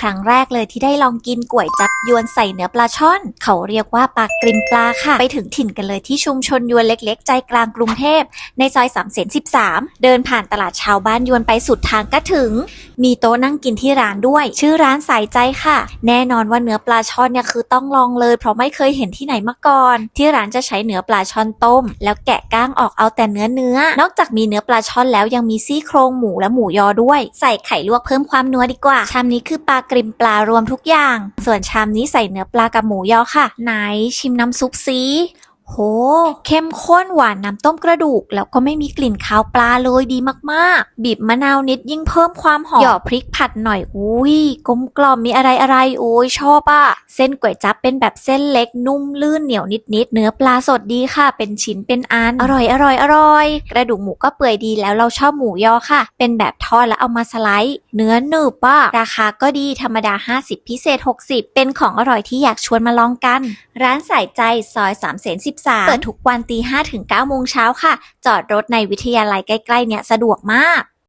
ครั้งแรกเลยที่ได้ลองกินก๋วยจับยวนใส่เนื้อปลาช่อน เขาเรียกว่าปลากริมปลาค่ะ ไปถึงถิ่นกันเลยที่ชุมชนยวนเล็ก ๆ ใจกลางกรุงเทพ ในซอยสามเสนสิบสามเดินผ่านตลาดชาวบ้านยวนไปสุดทางก็ถึง มีโต๊ะนั่งกินที่ร้านด้วย ชื่อร้านสายใจค่ะ แน่นอนว่าเนื้อปลาช่อนเนี่ยคือต้องลองเลย เพราะไม่เคยเห็นที่ไหนมาก่อน ที่ร้านจะใช้เนื้อปลาช่อนต้ม แล้วแกะก้างออกเอาแต่เนื้อเนื้อนอกจากมีเนื้อปลาช่อนแล้วยังมีซี่โครงหมูและหมูยอด้วย ใส่ไข่ลวกเพิ่มความนัวดีกว่าชามนี้คือปลากกริมปลารวมทุกอย่าง ส่วนชามนี้ใส่เนื้อปลากับหมูยอค่ะ ไหนชิมน้ำซุปซี โห เข้มข้นหวานน้ำต้มกระดูก แล้วก็ไม่มีกลิ่นคาวปลาเลยดีมากๆ บีบมะนาวนิดยิ่งเพิ่มความหอมหยอดพริกผัดหน่อยอุ้ยกลมกล่อมมีอะไรอะไรๆโอ้ยชอบอะเส้นก๋วยจั๊บเป็นแบบเส้นเล็กนุ่มลื่นเหนียวนิดๆเนื้อปลาสดดีค่ะ เป็นชิ้นเป็นอันอร่อยอร่อยอร่อย กระดูกหมูก็เปื่อยดีแล้วเราชอบหมูยอค่ะ เป็นแบบทอดแล้วเอามาสไลด์ เนื้อหนึบอะราคาก็ดีธรรมดา 50 พิเศษ 60 เป็นของอร่อยที่อยากชวนมาลองกัน ร้านสายใจซอย3ามเสน13 เปิดทุกวันตี5ถึง9โมงเช้าค่ะ จอดรถในวิทยาลัยใกล้ ๆ เนี่ย สะดวกมาก